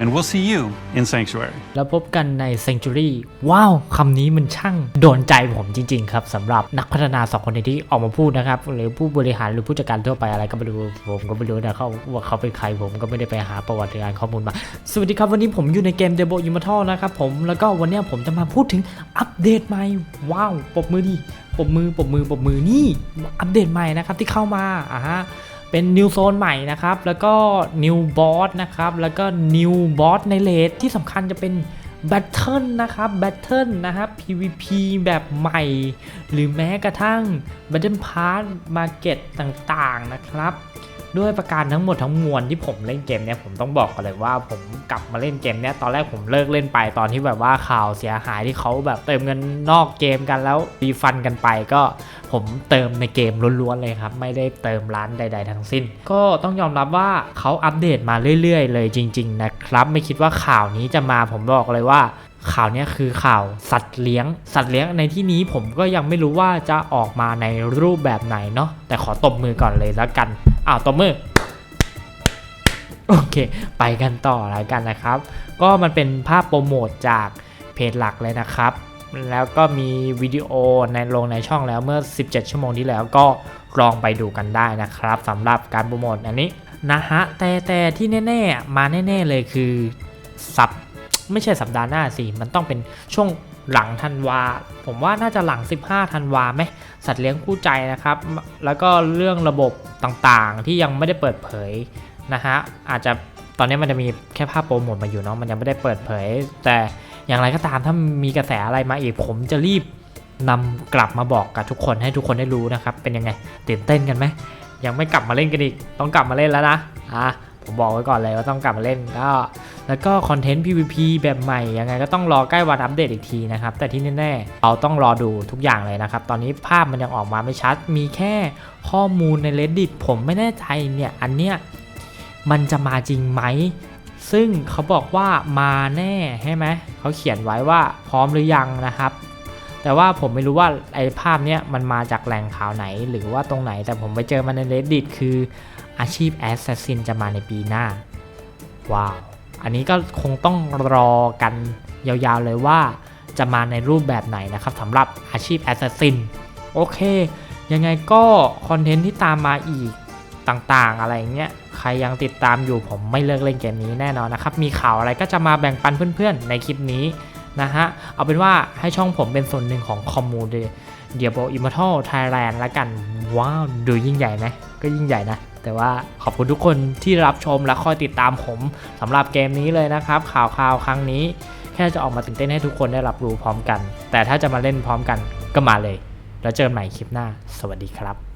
and we'll see you in Sanctuary. แล้วพบกันใน Sanctuary ว้าว คำนี้มันช่างโดนใจผมจริง ๆ ครับสำหรับนักพัฒนาสองคนนี้ที่ออกมาพูดนะครับ หรือผู้บริหารหรือผู้จัดการทั่วไปอะไรก็ไม่รู้ ผมก็ไม่รู้นะเขาว่าเขาเป็นใครผมก็ไม่ได้ไปหาประวัติการข้อมูลมา สวัสดีครับ วันนี้ผมอยู่ในเกม d e b o i m m o r t a l นะครับผม แล้วก็วันนี้ผมจะมาพูดถึงอัปเดตใหม่ ว้าวปบมือดิปบมือปบมือปบมือนี่ อัปเดตใหม่นะครับที่เข้ามาอ่าฮะ เป็น New Zone ใหม่นะครับ แล้วก็ New Boss นะครับ แล้วก็ New Boss ในเลทที่สำคัญจะเป็น Battle นะครับ Battle นะครับ PVP แบบใหม่ หรือแม้กระทั่ง Battle Pass Market ต่างๆนะครับ ด้วยประการทั้งหมดทั้งมวลที่ผมเล่นเกมเนี้ยผมต้องบอกกันเลยว่าผมกลับมาเล่นเกมเนี้ยตอนแรกผมเลิกเล่นไปตอนที่แบบว่าข่าวเสียหายที่เขาแบบเติมเงินนอกเกมกันแล้วรีฟันกันไปก็ผมเติมในเกมล้วนๆเลยครับ ไม่ได้เติมร้านใด ๆ ทั้งสิ้น ก็ต้องยอมรับว่าเขาอัปเดตมาเรื่อยๆ เลยจริง ๆ นะครับ ไม่คิดว่าข่าวนี้จะมาผมบอกเลยว่าข่าวนี้คือข่าวสัตว์เลี้ยง สัตว์เลี้ยงในที่นี้ผมก็ยังไม่รู้ว่าจะออกมาในรูปแบบไหนเนาะแต่ขอตบมือก่อนเลยแล้วกัน อ้าวตบมือโอเค ไปกันต่อแล้วกันนะครับ ก็มันเป็นภาพโปรโมทจากเพจหลักเลยนะครับ แล้วก็มีวิดีโอในลงในช่องแล้วเมื่อ 17 ชั่วโมงที่แล้วก็ลองไปดูกันได้นะครับสำหรับการโปรโมทอันนี้นะฮะแต่แต่ที่แน่ๆ มาแน่ ๆ เลยคือสัปไม่ใช่สัปดาห์หน้าสิ มันต้องเป็นช่วง หลังธันวา ผมว่าน่าจะหลัง 15ธันวาไหมสัตว์เลี้ยงคู่ใจนะครับ แล้วก็เรื่องระบบต่างๆ ที่ยังไม่ได้เปิดเผยนะฮะอาจจะตอนนี้มันจะมีแค่ภาพโปรโมทมาอยู่เนาะมันยังไม่ได้เปิดเผย แต่อย่างไรก็ตามถ้ามีกระแสอะไรมาอีกผมจะรีบนำกลับมาบอกกับทุกคนให้ทุกคนได้รู้นะครับ เป็นยังไงตื่นเต้นกันไหมยังไม่กลับมาเล่นกันอีก ต้องกลับมาเล่นแล้วนะอะ ผมบอกไว้ก่อนเลยว่าต้องกลับมาเล่นก็ แล้วก็คอนเทนต์ PVP แบบใหม่ยังไงก็ต้องรอใกล้วันอัปเดตอีกทีนะครับ แต่ที่แน่ๆเราต้องรอดูทุกอย่างเลยนะครับ ตอนนี้ภาพมันยังออกมาไม่ชัด มีแค่ข้อมูลใน reddit ผมไม่แน่ใจเนี่ยอันเนี้ยมันจะมาจริงไหมซึ่งเขาบอกว่ามาแน่ใช่ไหมเขาเขียนไว้ว่าพร้อมหรือยังนะครับ แต่ว่าผมไม่รู้ว่าไอ้ภาพเนี้ยมันมาจากแหล่งข่าวไหนหรือว่าตรงไหน แต่ผมไปเจอมันใน reddit คืออาชีพ Assassin จะมาในปีหน้า ว้าว อันนี้ก็คงต้องรอกันยาวๆเลยว่าจะมาในรูปแบบไหนนะครับสำหรับอาชีพ Assassin โอเค ยังไงก็คอนเทนต์ที่ตามมาอีกต่างๆ อะไรเงี้ย ใครยังติดตามอยู่ผมไม่เลิกเล่นเกมนี้แน่นอนนะครับ มีข่าวอะไรก็จะมาแบ่งปันเพื่อนๆ ในคลิปนี้ นะฮะ เอาเป็นว่าให้ช่องผมเป็นส่วนหนึ่งของคอมมูนเดียโบอิมมอร์ทัลไทยแลนด์ละกัน ว้าว ดูยิ่งใหญ่ไหมก็ยิ่งใหญ่นะ แต่ว่าขอบคุณทุกคนที่รับชมและคอยติดตามผมสำหรับเกมนี้เลยนะครับ ข่าวข่าวครั้งนี้ แค่จะออกมาตื่นเต้นให้ทุกคนได้รับรู้พร้อมกัน แต่ถ้าจะมาเล่นพร้อมกันก็มาเลย แล้วเจอกันใหม่คลิปหน้า สวัสดีครับ